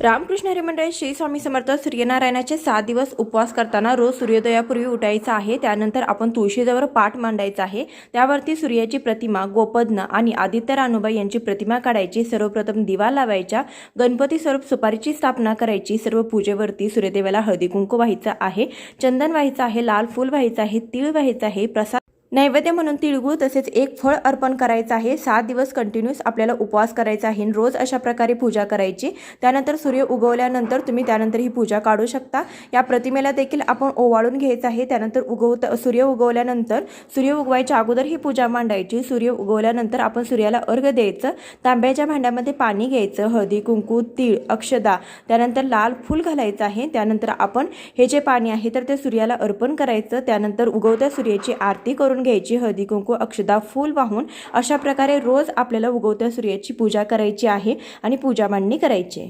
रामकृष्ण हरिमंडळी श्री स्वामी समर्थ सूर्यनारायणाचे सात दिवस उपवास करताना रोज सूर्योदयापूर्वी उठायचं आहे. त्यानंतर आपण तुळशीजवळ पाठ मांडायचा आहे. त्यावरती सूर्याची प्रतिमा गोपद्न आणि आदित्य रानुबाई यांची प्रतिमा काढायची सर्वप्रथम दिवा लावायच्या गणपती स्वरूप सुपारीची स्थापना करायची सर्व पूजेवरती सूर्यदेवाला हळदी कुंकू व्हायचं आहे चंदन व्हायचं आहे लाल फूल व्हायचं आहे तीळ व्हायचं आहे प्रसाद नैवेद्य म्हणून तिळगुळ तसेच एक फळ अर्पण करायचं आहे. सात दिवस कंटिन्यूस आपल्याला उपवास करायचा आहे. आणि रोज अशा प्रकारे पूजा करायची. त्यानंतर सूर्य उगवल्यानंतर तुम्ही त्यानंतर ही पूजा काढू शकता. या प्रतिमेला देखील आपण ओवाळून घ्यायचं आहे. त्यानंतर उगवत सूर्य उगवल्यानंतर सूर्य उगवायच्या अगोदर ही पूजा मांडायची. सूर्य उगवल्यानंतर आपण सूर्याला अर्घ द्यायचं. तांब्याच्या भांड्यामध्ये पाणी घ्यायचं. हळदी कुंकू तीळ अक्षदा. त्यानंतर लाल फूल घालायचं आहे. त्यानंतर आपण हे जे पाणी आहे तर ते सूर्याला अर्पण करायचं. त्यानंतर उगवत्या सूर्याची आरती करून घ्यायची हळदी कुंकू अक्षदा फूल वाहून अशा प्रकारे रोज आपल्याला उगवत्या सूर्याची पूजा करायची आहे आणि पूजा मांडणी करायची आहे.